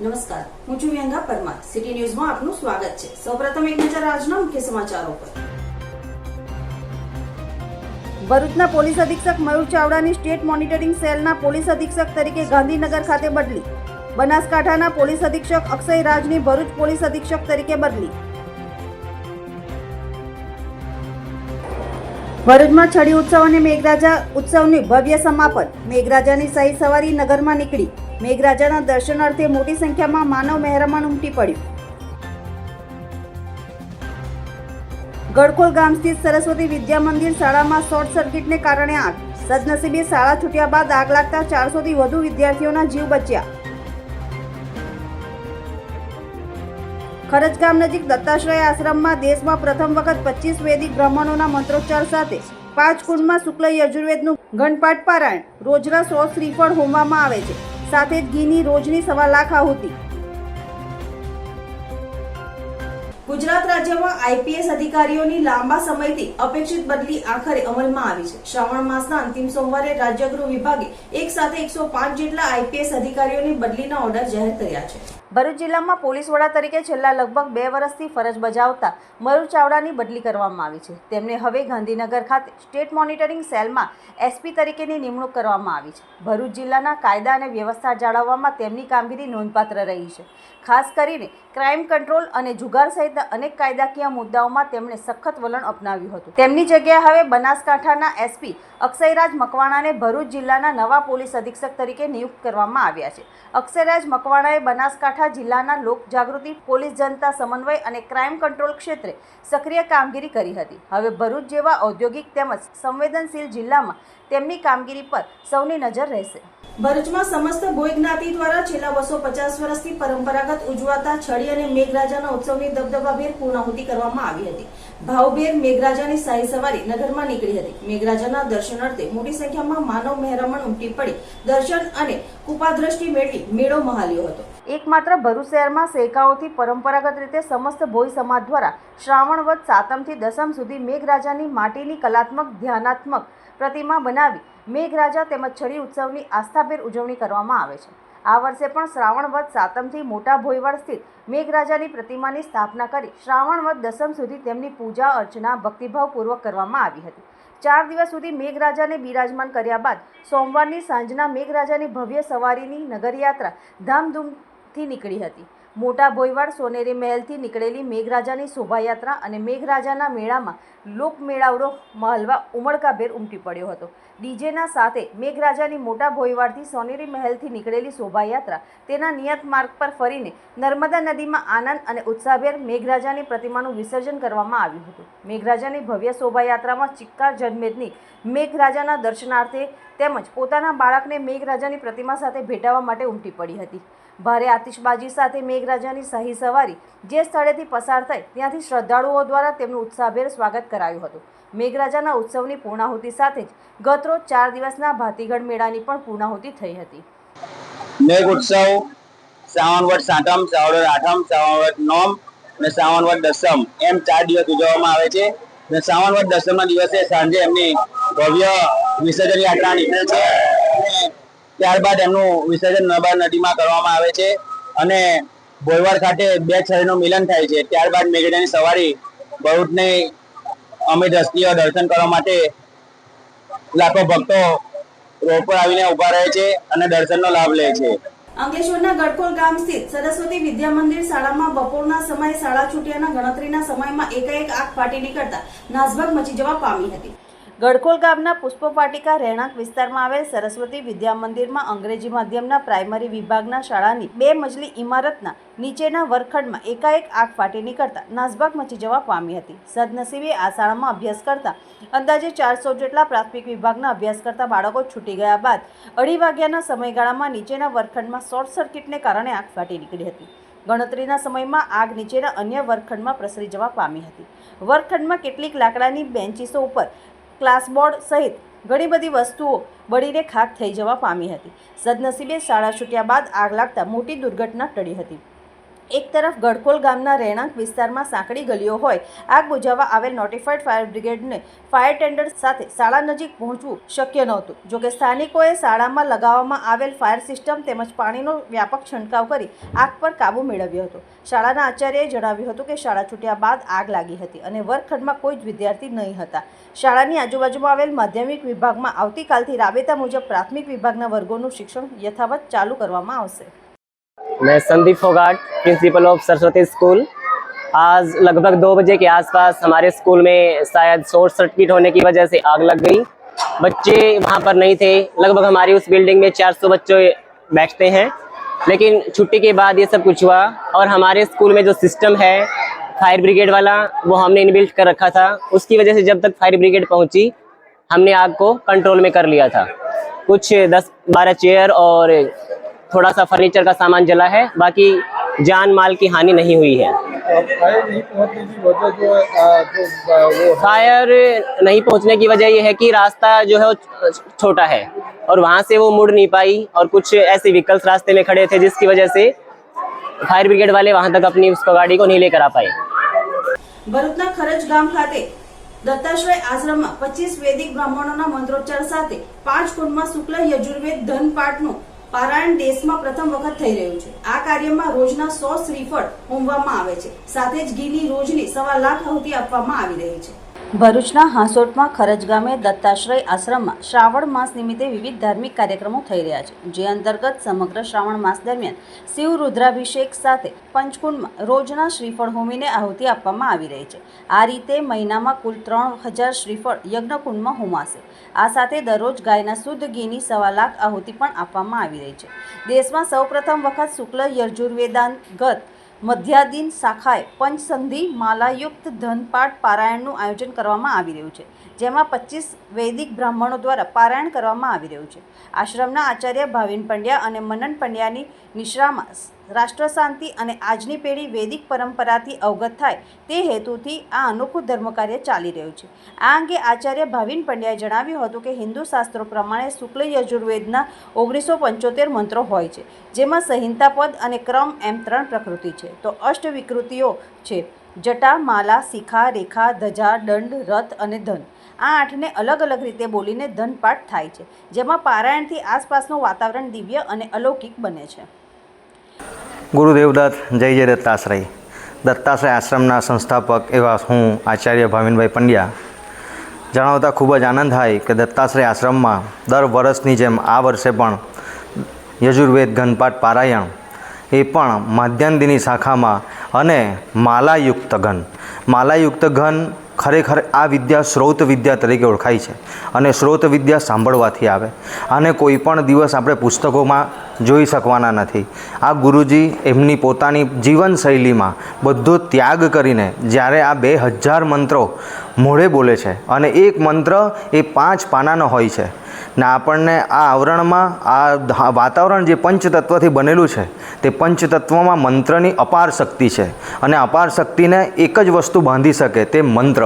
નમસ્કાર, હું છું વ્યંગા પરમાર. સિટી ન્યૂઝમાં આપનું સ્વાગત છે. સૌપ્રથમ એક નજર આજના મુખ્ય સમાચારો પર. ભરૂચના પોલીસ અધિક્ષક મયુર ચાવડાની સ્ટેટ મોનિટરિંગ સેલના પોલીસ અધિક્ષક તરીકે ગાંધીનગર ખાતે બદલી. બનાસકાંઠાના પોલીસ અધિક્ષક અક્ષય રાજની ભરૂચ પોલીસ અધિક્ષક તરીકે બદલી. ભરૂચમાં છડી ઉત્સવ અને મેઘરાજા ઉત્સવની ભવ્ય સમાપન. મેઘરાજાની સહી સવારી નગરમાં નીકળી. મેઘરાજાના દર્શનાર્થે મોટી સંખ્યામાં માનવ મહેરામણ ઉમટી પડ્યું. ગડખોલ ગામ સ્થિત સરસ્વતી વિદ્યા મંદિર શાળામાં શોર્ટ સર્કિટને કારણે આગ. સદનસીબે શાળા છૂટ્યા બાદ આગ લાગતા ચારસોથી વધુ વિદ્યાર્થીઓના જીવ બચ્યા. ખરજ ગામ નજીક દત્તાશ્રય આશ્રમમાં દેશમાં પ્રથમ વખત પચીસ વૈદિક બ્રાહ્મણોના મંત્રોચ્ચાર સાથે પાંચ કુંડમાં શુક્લ યજુર્વેદનું ઘનપાઠ પારાયણ. રોજના સો શ્રીફળ હોમવામાં આવે છે. સાથે ઘીની રોજની સવા લાખ આહુતિ. ગુજરાત રાજ્યમાં આઈપીએસ અધિકારીઓની લાંબા સમયથી અપેક્ષિત બદલી આખરે અમલમાં આવી છે. શ્રાવણ માસના અંતિમ સોમવારે રાજ્યગૃહ વિભાગે એક સાથે એકસો પાંચ જેટલા આઈપીએસ અધિકારીઓની બદલીના ઓર્ડર જાહેર કર્યા છે. ભરૂચ જિલ્લામાં પોલીસ વડા તરીકે છેલ્લા લગભગ બે વર્ષથી ફરજ બજાવતા મયુર ચાવડાની બદલી કરવામાં આવી છે. તેમને હવે ગાંધીનગર ખાતે સ્ટેટ મોનિટરિંગ સેલમાં એસપી તરીકેની નિમણૂક કરવામાં આવી છે. ભરૂચ જિલ્લાના કાયદા અને વ્યવસ્થા જાળવવામાં તેમની કામગીરી નોંધપાત્ર રહી છે. ખાસ કરીને ક્રાઇમ કંટ્રોલ અને જુગાર સહિતના અનેક કાયદાકીય મુદ્દાઓમાં તેમણે સખત વલણ અપનાવ્યું હતું. તેમની જગ્યાએ હવે બનાસકાંઠાના એસપી અક્ષયરાજ મકવાણાને ભરૂચ જિલ્લાના નવા પોલીસ અધિક્ષક તરીકે નિયુક્ત કરવામાં આવ્યા છે. અક્ષયરાજ મકવાણાએ બનાસકાંઠા જિલ્લાના લોક જાગૃતિ પોલીસ જનતા સમન્વય અને ક્રાઇમ કંટ્રોલ ક્ષેત્રે સક્રિય કામગીરી કરી હતી. હવે ભરૂચ જેવા ઔદ્યોગિક તેમજ સંવેદનશીલ જિલ્લામાં તેમની કામગીરી પર સૌની નજર રહેશે. ભરૂચમાં સમસ્ત ગોય જ્ઞાતિ દ્વારા છેલ્લા બસો પચાસ વર્ષથી પરંપરાગત ઉજવાતા છડી અને મેઘરાજાના ઉત્સવની દબદબાભેર પૂર્ણાહુતિ કરવામાં આવી હતી. ભાવભેર મેઘરાજાની શાહી સવારી નગરમાં નીકળી હતી. મેઘરાજાના દર્શનાર્થે મોટી સંખ્યામાં માનવ મહેરામણ ઉમટી પડી. દર્શન અને કૃપાદ્રષ્ટિ મેળવી મેળો મહાલ્યો હતો. એકમાત્ર ભરૂચ શહેરમાં સેકાઓથી પરંપરાગત રીતે સમસ્ત ભોય સમાજ દ્વારા શ્રાવણ વધ સાતમથી દસમ સુધી મેઘરાજાની માટીની કલાત્મક ધ્યાનાત્મક પ્રતિમા બનાવી મેઘરાજા તેમજ છડી ઉત્સવની આસ્થાભેર ઉજવણી કરવામાં આવે છે. આ વર્ષે પણ શ્રાવણ વદ સાતમથી મોટા ભોયવાડ સ્થિત મેઘરાજાની પ્રતિમાની સ્થાપના કરી શ્રાવણ વદ દસમ સુધી તેમની પૂજા અર્ચના ભક્તિભાવપૂર્વક કરવામાં આવી હતી. ચાર દિવસ સુધી મેઘરાજાને બિરાજમાન કર્યા બાદ સોમવારની સાંજના મેઘરાજાની ભવ્ય સવારીની નગરયાત્રા ધામધૂમથી નીકળી હતી. મોટા ભોયવાડ સોનેરી મહેલથી નીકળેલી મેઘરાજાની શોભાયાત્રા અને મેઘરાજાના મેળામાં લોકમેળાવડો મહલવા ઉમળકાભેર ઉમટી પડ્યો હતો. ડીજેના સાથે મેઘરાજાની મોટા ભોયવાડથી સોનેરી મહેલથી નીકળેલી શોભાયાત્રા તેના નિયત માર્ગ પર ફરીને નર્મદા નદીમાં આનંદ અને ઉત્સાહભેર મેઘરાજાની પ્રતિમાનું વિસર્જન કરવામાં આવ્યું હતું. મેઘરાજાની ભવ્ય શોભાયાત્રામાં ચિક્કાર જનમેદની મેઘરાજાના દર્શનાર્થે તેમજ પોતાના બાળકને મેઘરાજાની પ્રતિમા સાથે ભેટાવવા માટે ઉમટી પડી હતી. ભારે આતિશબાજી સાથે મેઘરાજાની સહી સવારી જે સ્થળેથી પસાર થઈ ત્યાંથી શ્રદ્ધાળુઓ દ્વારા તેમનું ઉત્સાહભેર સ્વાગત કરાયું હતું. મેઘરાજાના ઉત્સવની પૂર્ણાહુતિ સાથે જ ગતરોજ ચાર દિવસના ભાતીગઢ મેળાની પણ પૂર્ણાહુતિ થઈ હતી. મેઘ ઉત્સવ, શ્રાવણ વટ સાતમ, શ્રાવણ આઠમ, શ્રાવણ વટ નોમ અને શ્રાવણ વટ દસમ એમ ચાર દિવસ ઉજવવામાં આવે છે. અને શ્રાવણ વટ દસમના દિવસે સાંજે એમની ભવ્ય વિસર્જન યાત્રા નીકળે છે ત્યારબાદ એમનું વિસર્જન નર્મદા નદીમાં કરવામાં આવે છે અને ભોયવાડ ખાતે બે છરીનું મિલન થાય છે. ત્યારબાદ મેઘડાની સવારી ભરૂચને અમે દ્રષ્ટિઓ દર્શન કરવા માટે લાખો ભક્તો રોડ પર આવીને ઊભા રહે છે અને દર્શનનો લાભ લે છે. અંકલેશ્વરના ગડકોલ ગામ સ્થિત સરસ્વતી વિદ્યા મંદિર શાળામાં બપોરના સમયે શાળા છૂટ્યાના ગણતરીના સમયમાં એકાએક આગ ફાટી નીકળતા નાસભાગ મચી જવા પામી હતી. ગડખોલ ગામના પુષ્પવાટિકા રહેણાંક વિસ્તારમાં આવેલ સરસ્વતી વિદ્યા મંદિરમાં અંગ્રેજી માધ્યમના પ્રાઇમરી વિભાગના શાળાની બે મજલી ઇમારતના નીચેના વર્ગખંડમાં એકાએક આગ ફાટી નીકળતા નાસભાગ મચી જવા પામી હતી. સદનસીબે આ શાળામાં અભ્યાસ કરતા અંદાજે ચારસો જેટલા પ્રાથમિક વિભાગના અભ્યાસ કરતા બાળકો છૂટી ગયા બાદ અઢી વાગ્યાના સમયગાળામાં નીચેના વરખંડમાં શોર્ટ સર્કિટને કારણે આગ ફાટી નીકળી હતી. ગણતરીના સમયમાં આગ નીચેના અન્ય વર્ગખંડમાં પ્રસરી જવા પામી હતી. વર્ગખંડમાં કેટલીક લાકડાની બેન્ચીસો ઉપર ક્લાસબોર્ડ સહિત ઘણી બધી વસ્તુઓ બળીને ખાક થઈ જવા પામી હતી. સદનસીબે શાળા છૂટ્યા બાદ આગ લાગતા મોટી દુર્ઘટના ટળી હતી. એક તરફ ગડકોલ ગામના રહેણાંક વિસ્તારમાં સાંકડી ગલીઓ હોય, આગ બુઝાવવા આવેલ નોટિફાઈડ ફાયર બ્રિગેડને ફાયર ટેન્ડર સાથે શાળા નજીક પહોંચવું શક્ય નહોતું. જોકે સ્થાનિકોએ શાળામાં લગાવવામાં આવેલ ફાયર સિસ્ટમ તેમજ પાણીનો વ્યાપક છંટકાવ કરી આગ પર કાબૂ મેળવ્યો હતો. શાળાના આચાર્યએ જણાવ્યું હતું કે શાળા છૂટ્યા બાદ આગ લાગી હતી અને વર્ગખંડમાં કોઈ જ વિદ્યાર્થી નહીં હતા. શાળાની આજુબાજુમાં આવેલ માધ્યમિક વિભાગમાં આવતીકાલથી રાબેતા મુજબ પ્રાથમિક વિભાગના વર્ગોનું શિક્ષણ યથાવત ચાલુ કરવામાં આવશે. मैं Sandeep Phogat principal of Saraswati school आज लगभग दो बजे के आसपास हमारे स्कूल में शायद शॉर्ट सर्किट होने की वजह से आग लग गई। बच्चे वहाँ पर नहीं थे। लगभग हमारी उस बिल्डिंग में 400 बच्चे बैठते हैं। लेकिन छुट्टी के बाद ये सब कुछ हुआ और हमारे स्कूल में जो सिस्टम है फायर ब्रिगेड वाला, वो हमने इनबिल्ट कर रखा था। उसकी वजह से जब तक फायर ब्रिगेड पहुँची, हमने आग को कंट्रोल में कर लिया था। कुछ दस बारह चेयर और थोड़ा सा फर्नीचर का सामान जला है बाकी जान माल की हानि नहीं हुई है फायर नहीं पहुंचने की वजह जो है, आ, जो आ, वो है, फायर नहीं पहुंचने की वजह ये है कि रास्ता जो है वो छोटा है और वहाँ से वो मुड़ नहीं पाई और कुछ ऐसे व्हीकल्स रास्ते में खड़े थे जिसकी वजह से फायर ब्रिगेड वाले वहाँ तक अपनी उसको गाड़ी को नहीं लेकर आ पाए ભરૂચના ખરજ ગામ ખાતે દત્તાશ્રય આશ્રમમાં પચીસ વૈદિક બ્રાહ્મણોના મંત્રોચ્ચાર સાથે પાંચ કુંડમાં શુક્લ યજુર્વેદ ધન પાઠનું પારાયણ દેશમાં પ્રથમ વખત થઈ રહ્યું છે. આ કાર્યમાં રોજના સો શ્રીફળ હોમવામાં આવે છે. સાથે જ ઘીની રોજની સવા લાખ આહુતિ આપવામાં આવી રહી છે. ભરૂચના હાંસોટમાં ખરજ ગામે દત્તાશ્રય આશ્રમમાં શ્રાવણ માસ નિમિત્તે વિવિધ ધાર્મિક કાર્યક્રમો થઈ રહ્યા છે. જે અંતર્ગત સમગ્ર શ્રાવણ માસ દરમિયાન શિવ રુદ્રાભિષેક સાથે પંચકુંડમાં રોજના શ્રીફળ હોમીને આહુતિ આપવામાં આવી રહી છે. આ રીતે મહિનામાં કુલ ત્રણ હજાર શ્રીફળ યજ્ઞકુંડમાં હોમાશે. આ સાથે દરરોજ ગાયના શુદ્ધ ઘીની સવા લાખ આહુતિ પણ આપવામાં આવી રહી છે. દેશમાં સૌપ્રથમ વખત શુક્લ યજુર્વેદાંગત મધ્યાદીન શાખાએ પંચસંધિ માલાયુક્ત ધનપાઠ પારાયણનું આયોજન કરવામાં આવી રહ્યું છે. જેમાં પચીસ વૈદિક બ્રાહ્મણો દ્વારા પારાયણ કરવામાં આવી રહ્યું છે. આશ્રમના આચાર્ય ભાવિન પંડ્યા અને મનન પંડ્યાની નિશ્રામાં રાષ્ટ્ર શાંતિ અને આજની પેઢી વૈદિક પરંપરાથી અવગત થાય તે હેતુથી આ અનોખું ધર્મકાર્ય ચાલી રહ્યું છે. આ અંગે આચાર્ય ભાવિન પંડ્યાએ જણાવ્યું હતું કે હિન્દુ શાસ્ત્રો પ્રમાણે શુક્લ યજુર્વેદના ઓગણીસો પંચોતેર મંત્રો હોય છે, જેમાં સંહિતા પદ અને ક્રમ એમ ત્રણ પ્રકૃતિ છે. તો અષ્ટ વિકૃતિઓ છે, જટા, માલા, શિખા, રેખા, ધજા, દંડ, રથ અને ધન. આ આઠને અલગ અલગ રીતે બોલીને ધનપાઠ થાય છે, જેમાં પારાયણથી આસપાસનું વાતાવરણ દિવ્ય અને અલૌકિક બને છે. ગુરુદેવદત્ત, જય જય દત્તાશ્રય. દત્તાશ્રય આશ્રમના સંસ્થાપક એવા હું આચાર્ય ભાવિનભાઈ પંડ્યા. જણાવતા ખૂબ જ આનંદ થાય કે દત્તાશ્રય આશ્રમમાં દર વર્ષની જેમ આ વર્ષે પણ યજુર્વેદ ઘનપાઠ પારાયણ એ પણ માધ્યમદિની શાખામાં અને માલાયુક્ત ઘન. માલાયુક્ત ઘન ખરેખર આ વિદ્યા શ્રોત વિદ્યા તરીકે ઓળખાય છે અને શ્રોત વિદ્યા સાંભળવાથી આવે. આને કોઈ પણ દિવસ આપણે પુસ્તકોમાં જોઈ શકવાના નથી. આ ગુરુજી એમની પોતાની જીવનશૈલીમાં બધો ત્યાગ કરીને જ્યારે આ બે હજાર મંત્રો મોઢે બોલે છે અને એક મંત્ર એ પાંચ પાનાનો હોય છે ને આપણને આ આવરણમાં આ વાતાવરણ જે પંચતત્વથી બનેલું છે, તે પંચતત્વમાં મંત્રની અપાર શક્તિ છે. અને અપાર શક્તિને એક જ વસ્તુ બાંધી શકે, તે મંત્ર.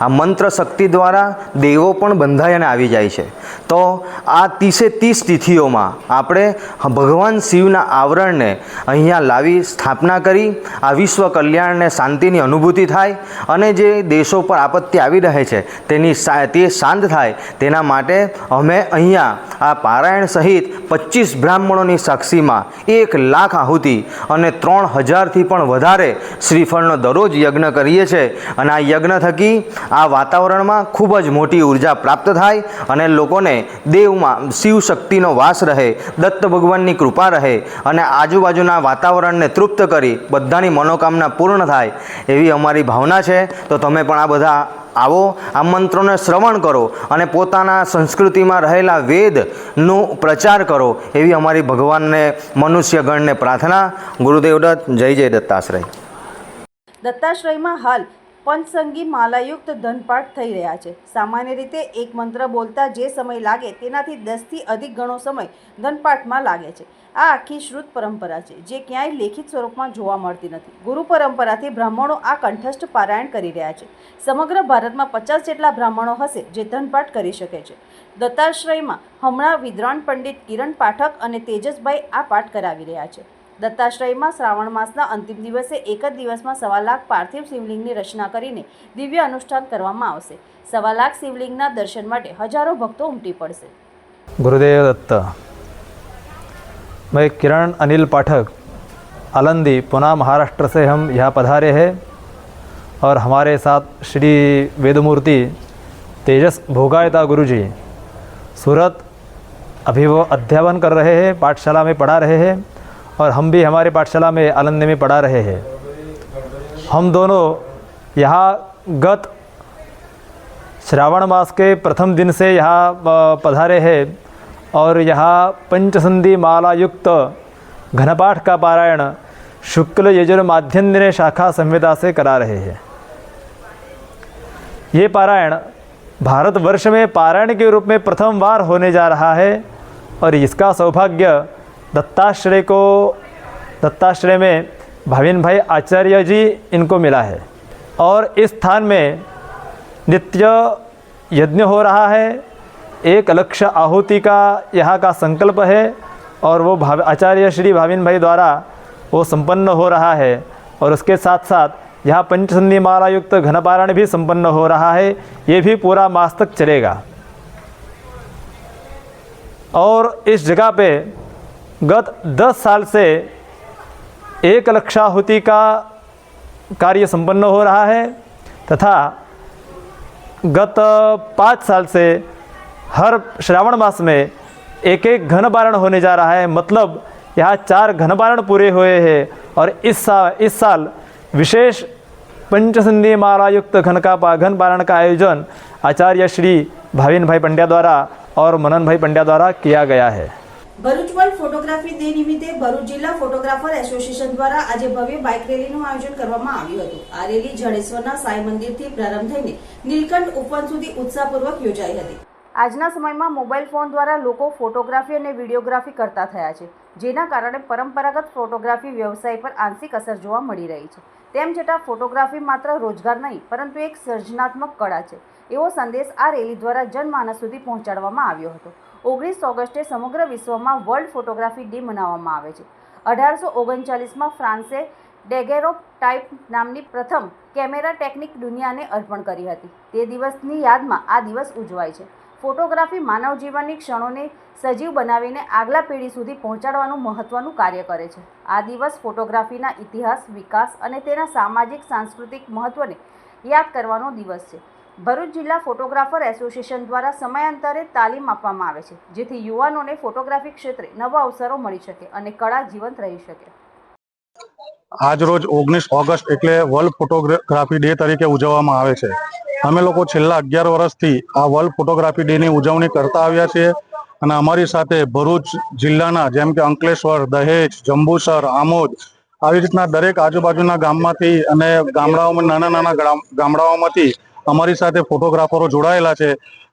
આ મંત્ર શક્તિ દ્વારા દેવો પણ બંધાય અને આવી જાય છે. તો આ ત્રીસે ત્રીસ તિથિઓમાં આપણે ભગવાન શિવના આવરણને અહીંયા લાવી સ્થાપના કરી, આ વિશ્વ કલ્યાણને શાંતિની અનુભૂતિ થાય અને જે દેશો પર આપત્તિ આવી રહે છે, તેની તે શાંત થાય, તેના માટે અમે અહીંયા આ પારાયણ સહિત પચીસ બ્રાહ્મણોની સાક્ષીમાં એક લાખ આહુતિ અને ત્રણ હજારથી પણ વધારે શ્રીફળનો દરરોજ યજ્ઞ કરીએ છીએ. અને આ યજ્ઞ થકી આ વાતાવરણમાં ખૂબ જ મોટી ઊર્જા પ્રાપ્ત થાય અને લોકોને દેવમાં શિવ શક્તિનો વાસ રહે, દત્ત ભગવાનની કૃપા રહે અને આજુબાજુના વાતાવરણને તૃપ્ત કરી બધાની મનોકામના પૂર્ણ થાય એવી અમારી ભાવના છે. તો તમે પણ આ બધા આવો આ મંત્રોને શ્રવણ કરો અને પોતાના સંસ્કૃતિમાં રહેલા વેદનો પ્રચાર કરો એવી અમારી ભગવાનને મનુષ્યગણને પ્રાર્થના. ગુરુદેવ દત્ત, જય જય દત્તાશ્રય. દત્તાશ્રયમાં હાલ પંચસંગી માલાયુક્ત ધનપાઠ થઈ રહ્યા છે. સામાન્ય રીતે એક મંત્ર બોલતા જે સમય લાગે તેનાથી દસથી અધિક ગણો સમય ધનપાઠમાં લાગે છે. આ આખી શ્રુત પરંપરા છે, જે ક્યાંય લેખિત સ્વરૂપમાં જોવા મળતી નથી. ગુરુ પરંપરાથી બ્રાહ્મણો આ કંઠસ્થ પારાયણ કરી રહ્યા છે. સમગ્ર ભારતમાં પચાસ જેટલા બ્રાહ્મણો હશે જે ધનપાઠ કરી શકે છે. દત્તાશ્રયમાં હમણાં વિદ્વાન પંડિત કિરણ પાઠક અને તેજસભાઈ આ પાઠ કરાવી રહ્યા છે. દત્તાશ્રયમાં શ્રાવણ માસના અંતિમ દિવસે એક જ દિવસમાં સવા લાખ પાર્થિવ શિવલિંગની રચના કરીને દિવ્ય અનુષ્ઠાન કરવામાં આવશે સવા લાખ શિવલિંગના દર્શન માટે હજારો ભક્તો ઉમટી પડશે गुरुदेव दत्त मैं किरण अनिल पाठक आलंदी पुणे महाराष्ट्र से हम यहाँ पधारे हैं और हमारे साथ श्री वेदमूर्ति तेजस भोगायता गुरु जी सूरत अभी वो अध्यापन कर रहे हैं पाठशाला में पढ़ा रहे हैं और हम भी हमारे पाठशाला में आलंदी में पढ़ा रहे हैं। हम दोनों यहाँ गत श्रावण मास के प्रथम दिन से यहाँ पधारे हैं और यहाँ पंचसंधि माला युक्त घनपाठ का पारायण शुक्ल यजुर्माध्यन्दिने शाखा संहिता से करा रहे हैं। ये पारायण भारतवर्ष में पारायण के रूप में प्रथम बार होने जा रहा है और इसका सौभाग्य दत्ताश्रय को, दत्ताश्रय में भाविन भाई आचार्य जी इनको मिला है। और इस स्थान में नित्य यज्ञ हो रहा है। एक लक्ष्य आहुति का यहाँ का संकल्प है और वो भाव, आचार्य श्री भाविन भाई द्वारा वो संपन्न हो रहा है। और उसके साथ साथ यहाँ पंचसंधि माला युक्त घनपारायण भी संपन्न हो रहा है। ये भी पूरा मास तक चलेगा। और इस जगह पे गत 10 साल से एक लक्षाहुति का कार्य संपन्न हो रहा है तथा गत पाँच साल से हर श्रावण मास में एक एक घन पारण होने जा रहा है। मतलब यहाँ चार घन पारण पूरे हुए हैं और इस साल इस साल विशेष पंचसंधि माला युक्त घन का घन पारण का आयोजन आचार्य श्री भाविन भाई पंड्या द्वारा और मनन भाई पंड्या द्वारा किया गया है। ભરૂચ વર્લ્ડ ફોટોગ્રાફી ડે નિમિત્તે ભરૂચ જિલ્લા ફોટોગ્રાફર એસોસિએશન દ્વારા આજે ભવ્ય બાઇક રેલીનું આયોજન કરવામાં આવ્યું હતું. આ રેલી જડેશ્વરના સાંઈ મંદિરથી પ્રારંભ થઈને નીલકંઠ ઉપવન સુધી ઉત્સાહપૂર્વક યોજાઈ હતી. આજના સમયમાં મોબાઈલ ફોન દ્વારા લોકો ફોટોગ્રાફી અને વિડીયોગ્રાફી કરતા થયા છે, જેના કારણે પરંપરાગત ફોટોગ્રાફી વ્યવસાય પર આંશિક અસર જોવા મળી રહી છે. તેમ છતાં ફોટોગ્રાફી માત્ર રોજગાર નહીં, પરંતુ એક સર્જનાત્મક કળા છે. એવો સંદેશ આ રેલી દ્વારા જનમાનસ સુધી પહોંચાડવામાં આવ્યો હતો. ઓગણીસ ઓગસ્ટે સમગ્ર વિશ્વમાં વર્લ્ડ ફોટોગ્રાફી ડે મનાવવામાં આવે છે. અઢારસો ઓગણચાલીસમાં ફ્રાન્સે ડેગેરો ટાઈપ નામની પ્રથમ કેમેરા ટેકનિક દુનિયાને અર્પણ કરી હતી. તે દિવસની યાદમાં આ દિવસ ઉજવાય છે. ફોટોગ્રાફી માનવ જીવનની ક્ષણોને સજીવ બનાવીને આગલા પેઢી સુધી પહોંચાડવાનું મહત્વનું કાર્ય કરે છે. આ દિવસ ફોટોગ્રાફીના ઇતિહાસ, વિકાસ અને તેના સામાજિક, સાંસ્કૃતિક મહત્વને યાદ કરવાનો દિવસ છે. ભરૂચ જિલ્લા ફોટોગ્રાફર એસોસિએશન દ્વારા સમયાંતરે તાલીમ આપવામાં આવે છે, જેથી યુવાનોને ફોટોગ્રાફી ક્ષેત્રે નવા અવસરો મળી શકે અને કળા જીવંત રહી શકે. આજ રોજ ઓગણીસ ઓગસ્ટ એટલે વર્લ્ડ ફોટોગ્રાફી ડે તરીકે ઉજવવામાં આવે છે. અમે લોકો છેલ્લા અગિયાર વર્ષથી આ વર્લ્ડ ફોટોગ્રાફી ડેની ઉજવણી કરતા આવ્યા છીએ અને અમારી સાથે ભરૂચ જિલ્લાના જેમ કે અંકલેશ્વર, દહેજ, જંબુસર, આમોદ આવી રીતના દરેક આજુબાજુના ગામમાંથી અને ગામડાઓમાં નાના નાના ગામડાઓમાંથી અમારી સાથે ફોટોગ્રાફરો જોડાયેલા છે.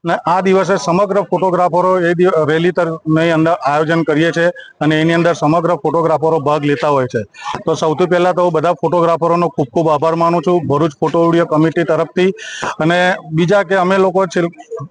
અને આ દિવસે સમગ્ર ફોટોગ્રાફરો એ રેલી ની અંદર આયોજન કરીએ છીએ અને એની અંદર સમગ્ર ફોટોગ્રાફરો ભાગ લેતા હોય છે. તો સૌથી પહેલાં તો બધા ફોટોગ્રાફરોનો ખૂબ ખૂબ આભાર માનું છું. ભરૂચ ફોટો વીડિયો કમિટી તરફથી અને બીજા કે અમે લોકો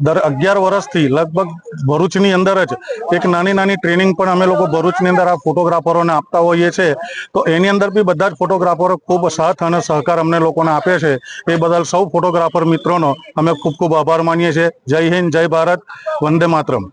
દર અગિયાર વર્ષથી લગભગ ભરૂચની અંદર જ એક નાની નાની ટ્રેનિંગ પણ અમે લોકો ભરૂચની અંદર આ ફોટોગ્રાફરોને આપતા હોઈએ છીએ. તો એની અંદર બી બધા જ ફોટોગ્રાફરો ખૂબ સાથ અને સહકાર અમને લોકોને આપે છે. એ બદલ સૌ ફોટોગ્રાફર મિત્રોનો અમે ખૂબ ખૂબ આભાર માનીએ છીએ. જય હિન્દ જય ભારત વંદે માતરમ.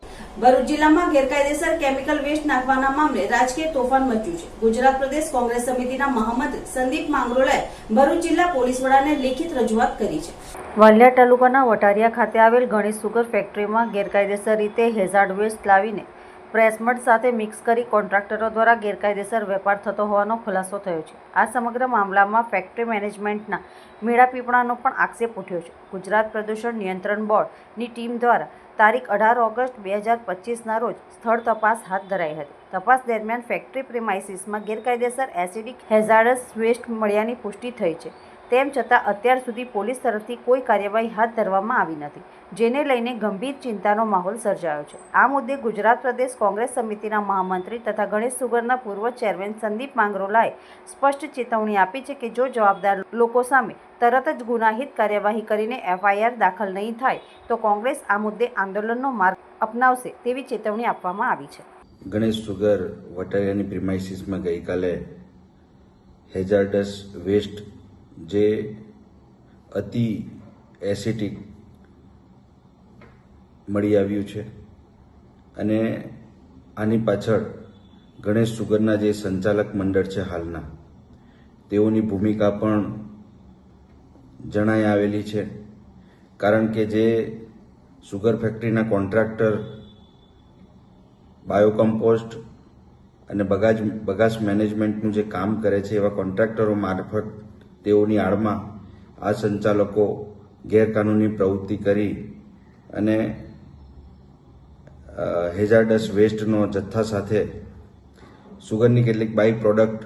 ભરૂચ જિલ્લામાં ગેરકાયદેસર કેમિકલ વેસ્ટ નાખવાના મામલે રાજકીય તોફાન મચ્યું છે. ગુજરાત પ્રદેશ કોંગ્રેસ સમિતિના મહંમદ સંદીપ માંગરોલાએ ભરૂચ જિલ્લા પોલીસ વડાને લેખિત રજૂઆત કરી છે. વાલિયા તાલુકાના વટારિયા ખાતે આવેલ ગણેશ સુગર ફેક્ટરીમાં ગેરકાયદેસર રીતે હેઝાર્ડ વેસ્ટ લાવીને પ્રેસમડ સાથે મિક્સ કરી કોન્ટ્રાક્ટરો દ્વારા ગેરકાયદેસર વેપાર થતો હોવાનો ખુલાસો થયો છે. આ સમગ્ર મામલામાં ફેક્ટરી મેનેજમેન્ટના મેળાપીપણાનો પણ આક્ષેપ ઉઠ્યો છે. ગુજરાત પ્રદૂષણ નિયંત્રણ બોર્ડની ટીમ દ્વારા તારીખ અઢાર ઓગસ્ટ બે હજાર પચીસના રોજ સ્થળ તપાસ હાથ ધરાઈ હતી. તપાસ દરમિયાન ફેક્ટરી પ્રિમાઇસીસમાં ગેરકાયદેસર એસિડિક હેઝાર્ડસ વેસ્ટ મળ્યાની પુષ્ટિ થઈ છે. તેમ છતાં અત્યાર સુધી પોલીસ તરફથી કોઈ કાર્યવાહી હાથ ધરવામાં આવી નથી. જેને લઈને ગંભીર ચિંતાનો માહોલ સર્જાયો છે. આ મુદ્દે ગુજરાત પ્રદેશ કોંગ્રેસ સમિતિના મહામંત્રી તથા ગણેશ સુગરના પૂર્વ ચેરમેન સંદીપ માંગરોલાએ સ્પષ્ટ ચેતવણી આપી છે કે જો જવાબદાર લોકો સામે તરત જ ગુનાહિત કાર્યવાહી કરીને એફઆઈઆર દાખલ નહીં થાય, તો કોંગ્રેસ આ મુદ્દે આંદોલનનો માર્ગ અપનાવશે તેવી ચેતવણી આપવામાં આવી છે. ગણેશ સુગર વટારિયાની પ્રિમાઇસીસમાં ગઈકાલે હેઝાર્ડસ વેસ્ટ જે અતિ એસિટિક મળી આવ્યું છે. અને આની પાછળ ગણેશ સુગરના જે સંચાલક મંડળ છે હાલના, તેઓની ભૂમિકા પણ જણાઈ આવેલી છે. કારણ કે જે સુગર ફેક્ટરીના કોન્ટ્રાક્ટર, બાયોકમ્પોસ્ટ અને બગાજ, બગાસ મેનેજમેન્ટનું જે કામ કરે છે, એવા કોન્ટ્રાક્ટરો મારફત તેઓની આડમાં આ સંચાલકો ગેરકાનૂની પ્રવૃત્તિ કરી અને હેઝાર્ડસ વેસ્ટનો જથ્થા સાથે સુગરની કેટલીક બાય પ્રોડક્ટ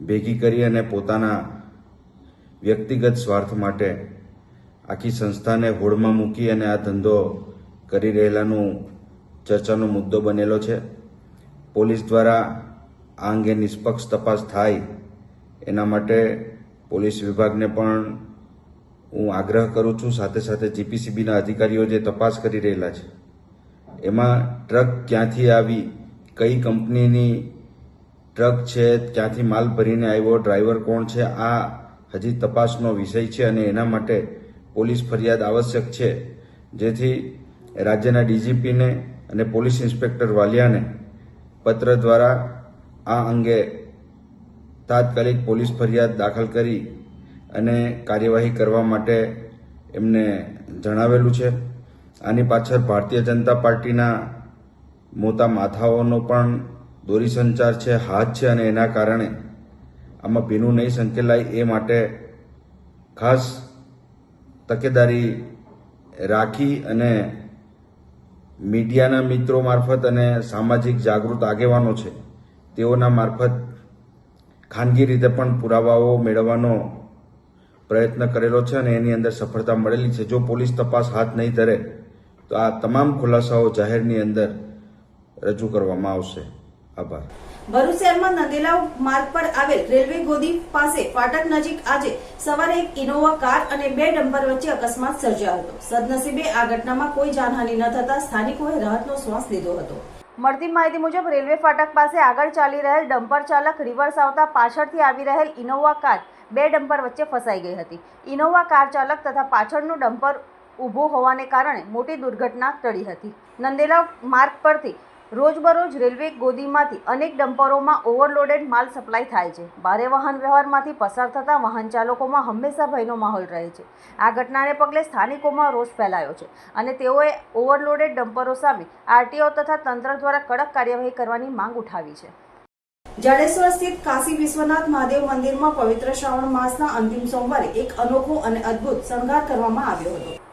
ભેગી કરી અને પોતાના વ્યક્તિગત સ્વાર્થ માટે આખી સંસ્થાને હોડમાં મૂકી અને આ ધંધો કરી રહેલાનું ચર્ચાનો મુદ્દો બનેલો છે. પોલીસ દ્વારા આ અંગે નિષ્પક્ષ તપાસ થાય એના માટે પોલીસ વિભાગને પણ હું આગ્રહ કરું છું. સાથે સાથે જીપીસીબીના અધિકારીઓ જે તપાસ કરી રહેલા છે. એમાં ટ્રક ક્યાંથી આવી, કઈ કંપનીની ટ્રક છે, ક્યાંથી માલ ભરીને આવ્યો, ડ્રાઈવર કોણ છે, આ હજી તપાસનો વિષય છે અને એના માટે પોલીસ ફરિયાદ આવશ્યક છે. જેથી રાજ્યના ડીજીપીને અને પોલીસ ઇન્સ્પેક્ટર વાલિયાને પત્ર દ્વારા આ અંગે તાત્કાલિક પોલીસ ફરિયાદ દાખલ કરી અને કાર્યવાહી કરવા માટે એમને જણાવેલું છે. આની પાછળ ભારતીય જનતા પાર્ટીના મોટા માથાઓનો પણ દોરી સંચાર છે, હાથ છે અને એના કારણે આમાં ભીનું નહીં સંકેલાય એ માટે ખાસ તકેદારી રાખી અને મીડિયાના મિત્રો મારફત અને સામાજિક જાગૃત આગેવાનો છે, તેઓના મારફત ખાનગી રીતે પણ પુરાવાઓ મેળવવાનો પ્રયત્ન કરેલો છે અને એની અંદર સફળતા મળેલી છે. જો પોલીસ તપાસ હાથ નહીં ધરે તો આ તમામ ખુલાસાઓ જાહેરની અંદર રજૂ કરવામાં આવશે. આભાર. ભરૂચ શહેરમાં નંદેલા માર્ગ પર આવેલ રેલવે ગોદી પાસે ફાટક નજીક આજે સવારે એક ઇનોવા કાર અને બે ડમ્પર વચ્ચે અકસ્માત સર્જાયો હતો. સદનસીબે આ ઘટનામાં કોઈ જાનહાનિ ન થતા સ્થાનિકોએ રાહતનો શ્વાસ લીધો હતો. મળતી માહિતી મુજબ રેલવે ફાટક પાસે આગળ ચાલી રહેલ ડમ્પર ચાલક રિવર્સ આવતા પાછળથી આવી રહેલ ઇનોવા કાર બે ડમ્પર વચ્ચે ફસાઈ ગઈ હતી. ઇનોવા કાર ચાલક તથા પાછળનું ડમ્પર ઊભું હોવાને કારણે મોટી દુર્ઘટના ટળી હતી. નંદેલા માર્ગ પરથી રોજબરોજ રેલવે ગોદીમાંથી અનેક ડમ્પરોમાં ઓવરલોડેડ માલ સપ્લાય થાય છે. ભારે વાહન વ્યવહારમાંથી પસાર થતા વાહન ચાલકોમાં હંમેશા ભયનો માહોલ રહે છે. આ ઘટનાને પગલે સ્થાનિકોમાં રોષ ફેલાયો છે અને તેઓએ ઓવરલોડેડ ડમ્પરો સામે આરટીઓ તથા તંત્ર દ્વારા કડક કાર્યવાહી કરવાની માંગ ઉઠાવી છે. જાડેશ્વર સ્થિત કાશી વિશ્વનાથ મહાદેવ મંદિરમાં પવિત્ર શ્રાવણ માસના અંતિમ સોમવારે એક અનોખો અને અદ્ભુત શણગાર કરવામાં આવ્યો હતો.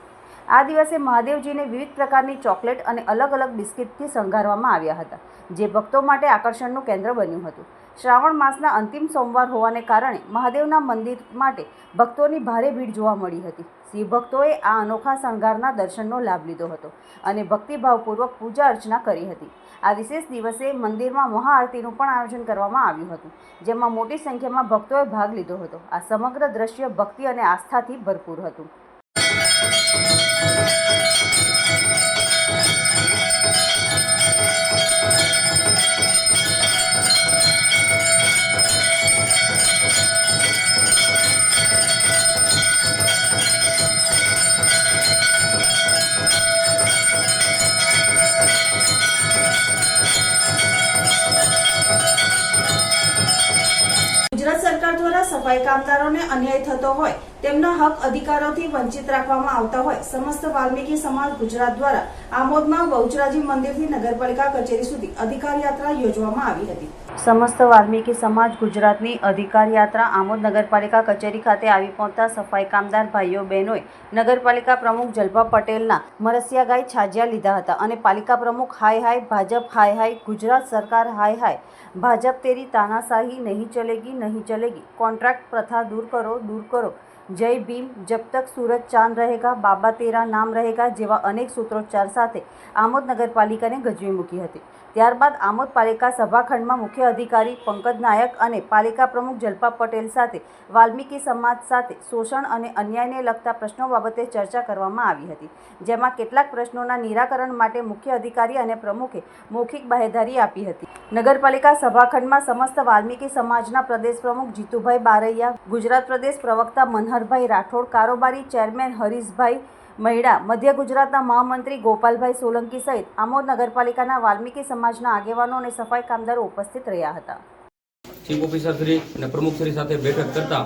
આ દિવસે મહાદેવજીને વિવિધ પ્રકારની ચોકલેટ અને અલગ અલગ બિસ્કિટથી શણગારવામાં આવ્યા હતા, જે ભક્તો માટે આકર્ષણનું કેન્દ્ર બન્યું હતું. શ્રાવણ માસના અંતિમ સોમવાર હોવાને કારણે મહાદેવના મંદિર માટે ભક્તોની ભારે ભીડ જોવા મળી હતી. શિવ ભક્તોએ આ અનોખા શણગારના દર્શનનો લાભ લીધો હતો અને ભક્તિભાવપૂર્વક પૂજા અર્ચના કરી હતી. આ વિશેષ દિવસે મંદિરમાં મહાઆરતીનું પણ આયોજન કરવામાં આવ્યું હતું, જેમાં મોટી સંખ્યામાં ભક્તોએ ભાગ લીધો હતો. આ સમગ્ર દ્રશ્ય ભક્તિ અને આસ્થાથી ભરપૂર હતું. どうした? સફાઈ કામદારોને અન્યાય થતો હોય, તેમના હક અધિકારોથી વંચિત રાખવામાં આવતા હોય, સમસ્ત વાલ્મીકી સમાજ ગુજરાત દ્વારા આમોદમાં બહુચરાજી મંદિરથી નગરપાલિકા કચેરી સુધી અધિકાર યાત્રા યોજવામાં આવી હતી. સમસ્ત વાલ્મીકી સમાજ ગુજરાતની અધિકાર યાત્રા આમોદ નગરપાલિકા કચેરી ખાતે આવી પહોંચતા સફાઈ કામદાર ભાઈઓ બહેનોએ નગરપાલિકા પ્રમુખ જલભા પટેલના મરસિયા ગાય છાજિયા લીધા હતા અને પાલિકા પ્રમુખ હાય હાય, ભાજપ હાય હાય, ગુજરાત સરકાર હાય હાય, ભાજપ તેરી તાનાશાહી, નહીં ચલેગી નહીં ચલેગી, કોન્ટ્રાક્ટ પ્રથા દૂર કરો દૂર કરો જય ભીમ. જબ તક સુરત ચાંદ રહેગા, બાબા તેરા નામ રહેગા જેવા અનેક સૂત્રોચ્ચાર સાથે આમોદ નગરપાલિકાને ગજવી મૂકી હતી. ત્યારબાદ આમોદ પાલિકા સભાખંડમાં મુખ્ય અધિકારી, પંકજ નાયક અને પાલિકા પ્રમુખ જલ્પા પટેલ સાથે વાલ્મીકી સમાજ સાથે શોષણ અને અન્યાયને લગતા પ્રશ્નો બાબતે ચર્ચા કરવામાં આવી હતી. જેમાં કેટલાક પ્રશ્નોના નિરાકરણ માટે મુખ્ય અધિકારી અને પ્રમુખે મૌખિક બાહેધારી આપી હતી. નગરપાલિકા સભાખંડમાં સમસ્ત વાલ્મીકી સમાજના પ્રદેશ પ્રમુખ જીતુભાઈ બારૈયા, ગુજરાત પ્રદેશ પ્રવક્તા મનહરભાઈ રાઠોડ, કારોબારી ચેરમેન હરીશભાઈ મહિડા મધ્ય ગુજરાતના મહામંત્રી ગોપાલભાઈ સોલંકી સહિત આમોદ નગરપાલિકાના વાલ્મીકી સમાજના આગેવાનો અને સફાઈ કામદારો ઉપસ્થિત રહ્યા હતા. ચીફ ઓફિસર શ્રી અને પ્રમુખ શ્રી સાથે બેઠક કરતા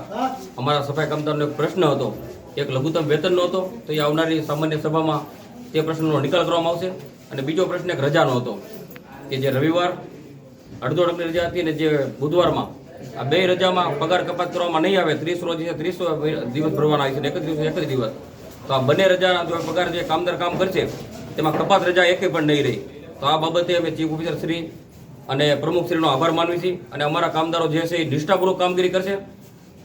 અમારા સફાઈ કામદારનો એક પ્રશ્ન હતો. એક લઘુત્તમ વેતનનો હતો. તો એ આવનારી સામાન્ય સભામાં તે પ્રશ્નનો નિકાલ કરવામાં આવશે. અને બીજો પ્રશ્ન એક રજાનો હતો કે જે રવિવાર અડધો અડધની રજા હતી અને જે બુધવારમાં આ બે રજામાં પગાર કપાત કરવામાં નહીં આવે, ત્રીસ રોજ છે, ત્રીસ દિવસ ભરવાના આવે છે જ દિવસ, એક જ દિવસ. તો આ બંને રજાના જો પગાર જે કામદાર કામ કરશે, તેમાં કપાત રજા એકે પણ નહીં રહી. તો આ બાબતે અમે ચીફ ઓફિસર શ્રી અને પ્રમુખશ્રીનો આભાર માનવી છીએ અને અમારા કામદારો જે છે એ નિષ્ઠાપૂર્વક કામગીરી કરશે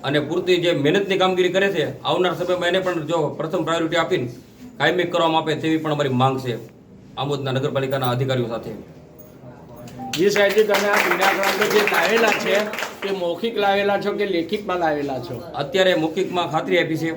અને પૂરતી જે મહેનતની કામગીરી કરે છે, આવનાર સમયમાં એને પણ જો પ્રથમ પ્રાયોરિટી આપીને કાયમી કરવામાં આપે તેવી પણ અમારી માંગ છે આમોદના નગરપાલિકાના અધિકારીઓ સાથે. જે સાહેબજી તમે આ નિરાકરણ જે લાવેલા છે, તે મૌખિક લાવેલા છો કે લેખિતમાં લાવેલા છો? અત્યારે મૌખિકમાં ખાતરી આપી છે,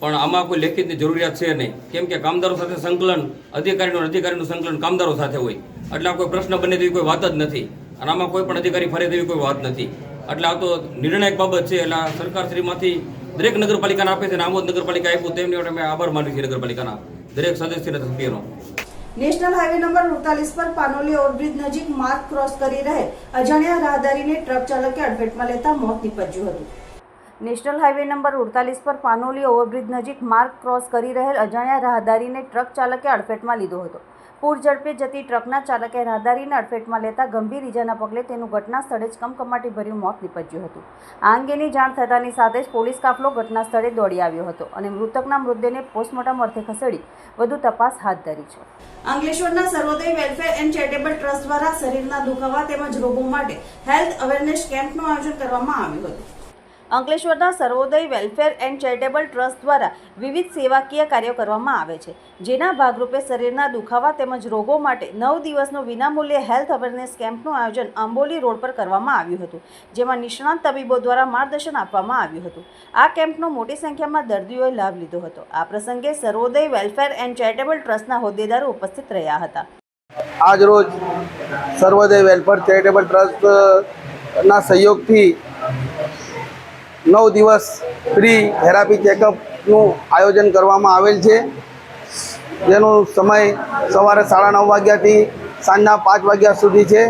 પણ આમાં કોઈ લેખિતની જરૂરિયાત છે નહીં. કેમ કે કામદારો સાથે સંકલન, અધિકારીનું અધિકારીનું સંકલન કામદારો સાથે હોય. એટલે આ કોઈ પ્રશ્ન બને તેવી કોઈ વાત જ નથી. અને આમાં કોઈ પણ અધિકારી ફરે તેવી કોઈ વાત નથી. એટલે આ તો નિર્ણાયક બાબત છે. એટલે સરકારશ્રીમાંથી દરેક નગરપાલિકાને આપે છે અને આમોદ નગરપાલિકા આપ્યું, તેમની મેં આભાર માન્યું છે નગરપાલિકાના દરેક સદસ્યના, સભ્યનો. નેશનલ હાઈવે નંબર ઉડતાલીસ પર પાનોલી ઓવરબ્રિજ નજીક માર્ગ ક્રોસ કરી રહેલ અજાણ્યા રાહદારીને ટ્રક ચાલકે અડફેટમાં લેતા મોત નીપજ્યું હતું. નેશનલ હાઈવે નંબર ઉડતાલીસ પર પાનોલી ઓવરબ્રિજ નજીક માર્ગ ક્રોસ કરી રહેલ અજાણ્યા રાહદારીને ટ્રક ચાલકે અડફેટમાં લીધો હતો. પૂર ઝડપે જતી ટ્રકના ચાલકે રાહદારીને અડફેટમાં લેતા ગંભીર ઇજાના પગલે તેનું ઘટના સ્થળે જ કમકમાટી ભર્યું મોત નીપજ્યું હતું. આ અંગેની જાણ થતાની સાથે જ પોલીસ કાફલો ઘટના સ્થળે દોડી આવ્યો હતો અને મૃતકના મૃતદેહને પોસ્ટમોર્ટમ અર્થે ખસેડી વધુ તપાસ હાથ ધરી છે. અંગલેશ્વરના Sarvodaya welfare and charitable trust દ્વારા શરીરના દુખાવા તેમજ રોગો માટે હેલ્થ અવેરનેસ કેમ્પનું આયોજન કરવામાં આવ્યું હતું. અંકલેશ્વરના Sarvodaya welfare and charitable trust દ્વારા વિવિધ સેવાકીય કાર્યો કરવામાં આવે છે. જેના ભાગરૂપે શરીરના દુખાવા તેમજ રોગો માટે નવ દિવસનો વિનામૂલ્યે હેલ્થ અવેરનેસ કેમ્પનું આયોજન આંબોલી રોડ પર કરવામાં આવ્યું હતું, જેમાં નિષ્ણાંત તબીબો દ્વારા માર્ગદર્શન આપવામાં આવ્યું હતું. આ કેમ્પનો મોટી સંખ્યામાં દર્દીઓએ લાભ લીધો હતો. આ પ્રસંગે સર્વોદય વેલફેર એન્ડ ચેરિટેબલ ટ્રસ્ટના હોદ્દેદારો ઉપસ્થિત રહ્યા હતા. આજ સર્વોદય વેલફેર ચેરિટેબલ ટ્રસ્ટના સહયોગથી નવ દિવસ ફ્રી થેરાપી ચેકઅપનું આયોજન કરવામાં આવેલ છે. જેનો સમય સવારે સાડા નવ વાગ્યાથી સાંજના પાંચ વાગ્યા સુધી છે.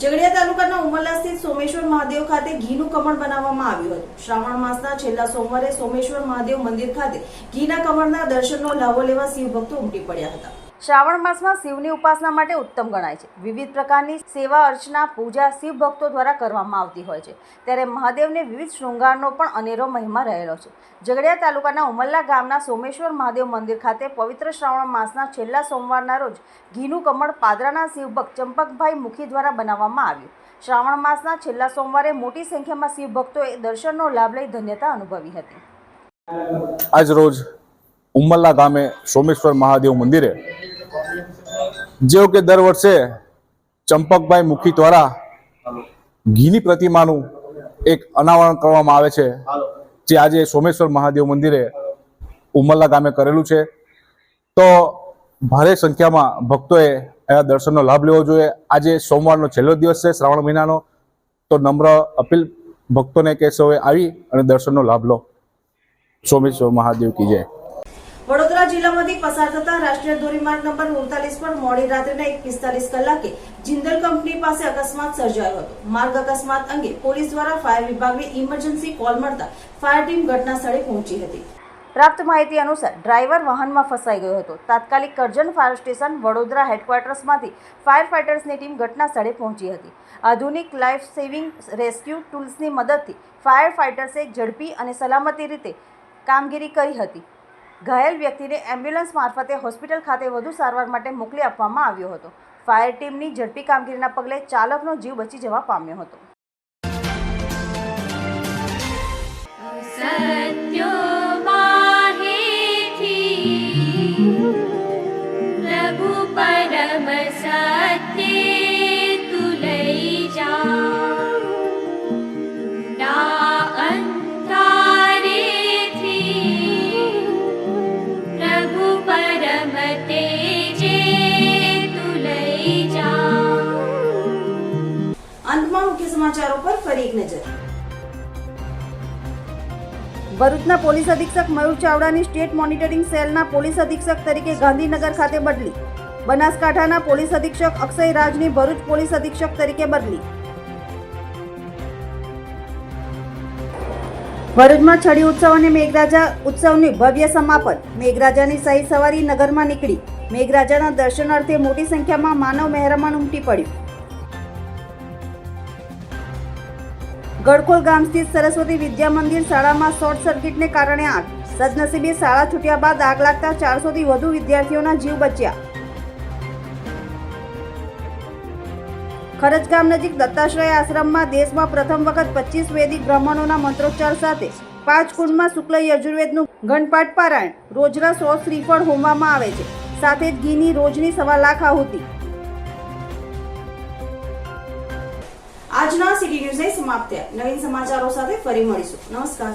ઝઘડિયા તાલુકાના ઉમરલા સ્થિત સોમેશ્વર મહાદેવ ખાતે ઘીનું કમળ બનાવવામાં આવ્યું હતું. શ્રાવણ માસના છેલ્લા સોમવારે સોમેશ્વર મહાદેવ મંદિર ખાતે ઘીના કમળના દર્શનનો લાવો લેવા શિવ ભક્તો ઉમટી પડ્યા હતા. શ્રાવણ માસમાં શિવની ઉપાસના માટે ઉત્તમ ગણાય છે. વિવિધ પ્રકારની સેવા અર્ચના, પૂજા શિવ ભક્તો દ્વારા કરવામાં આવતી હોય છે. ત્યારે મહાદેવને વિવિધ શૃંગારનો પણ અનેરો મહિમા રહેલો છે. ઝઘડિયા તાલુકાના ઉમલ્લા ગામના સોમેશ્વર મહાદેવ મંદિર ખાતે પવિત્ર શ્રાવણ માસના છેલ્લા સોમવારના રોજ ઘીનું કમળ પાદરાના શિવભક્ત ચંપકભાઈ મુખી દ્વારા બનાવવામાં આવ્યું. શ્રાવણ માસના છેલ્લા સોમવારે મોટી સંખ્યામાં શિવભક્તોએ દર્શનનો લાભ લઈ ધન્યતા અનુભવી હતી. આજ રોજ ઉમરલા ગામે સોમેશ્વર મહાદેવ મંદિરે. જેવું કે દર વર્ષે ચંપકભાઈ મુખી દ્વારા ઘીની પ્રતિમાનું એક અનાવરણ કરવામાં આવે છે, જે આજે સોમેશ્વર મહાદેવ મંદિરે ઉમરલા ગામે કરેલું છે. તો ભારે સંખ્યામાં ભક્તોએ એના દર્શનનો લાભ લેવો જોઈએ. આજે સોમવારનો છેલ્લો દિવસ છે, શ્રાવણ મહિનાનો. તો નમ્ર અપીલ ભક્તોને કે સૌએ આવી અને દર્શનનો લાભ લો. સોમેશ્વર મહાદેવ કી જય. વડોદરા જિલ્લામાંથી પસાર થતા રાષ્ટ્રીય ધોરીમાર્ગ નંબર ઉડતાલીસ પર મોડી રાત્રિના એક પિસ્તાલીસ કલાકે જિંદલ કંપની પાસે અકસ્માત સર્જાયો હતો. માર્ગ અકસ્માત અંગે પોલીસ દ્વારા ફાયર વિભાગને ઇમરજન્સી કોલ મળતા ફાયર ટીમ ઘટના સ્થળે પહોંચી હતી. પ્રાપ્ત માહિતી અનુસાર ડ્રાઈવર વાહનમાં ફસાઈ ગયો હતો. તાત્કાલિક કરજણ ફાયર સ્ટેશન વડોદરા હેડક્વાર્ટર્સમાંથી ફાયર ફાઇટર્સની ટીમ ઘટના સ્થળે પહોંચી હતી. આધુનિક લાઈફ સેવિંગ રેસ્ક્યુ ટૂલ્સની મદદથી ફાયર ફાઇટર્સે ઝડપી અને સલામતી રીતે કામગીરી કરી હતી. ઘાયલ વ્યક્તિને એમ્બ્યુલન્સ મારફતે હોસ્પિટલ ખાતે વધુ સારવાર માટે મોકલી આપવામાં આવ્યો હતો. ફાયર ટીમની ઝડપી કામગીરીના પગલે ચાલકનો જીવ બચી જવા પામ્યો હતો. સમાચારો પર ફરી એક નજર. ભરૂચના પોલીસ અધિક્ષક મયુર ચાવડાની સ્ટેટ મોનિટરિંગ સેલના પોલીસ અધિક્ષક તરીકે ગાંધીનગર ખાતે બદલી. બનાસકાંઠાના પોલીસ અધિક્ષક અક્ષય રાજની ભરૂચ પોલીસ અધિક્ષક તરીકે બદલી. ભરૂચમાં છડી ઉત્સવ અને મેઘરાજા ઉત્સવની ભવ્ય સમાપન. મેઘરાજાની સહી સવારી નગરમાં નીકળી. મેઘરાજાના દર્શનાર્થે મોટી સંખ્યામાં માનવ મહેરામણ ઉમટી પડ્યું. ગડખોલ ગામ સ્થિત સરસ્વતી વિદ્યા મંદિર શાળામાં શોર્ટ સર્કિટને કારણે આગ. સદનસીબે શાળા છૂટ્યા બાદ આગ લાગતા ચારસોથી વધુ વિદ્યાર્થીઓના જીવ બચ્યા. ખરજ ગામ નજીક દત્તાશ્રય આશ્રમમાં દેશમાં પ્રથમ વખત પચીસ વૈદિક બ્રાહ્મણોના મંત્રોચ્ચાર સાથે પાંચ કુંડમાં શુક્લ યજુર્વેદનું ઘનપાઠ પારાયણ. રોજના સો શ્રીફળ હોમવામાં આવે છે. સાથે જ ઘીની રોજની સવા લાખ આહુતિ. આજના સિટી ન્યૂઝ અહીં સમાપ્ત થયા. નવીન સમાચારો સાથે ફરી મળીશું. નમસ્કાર.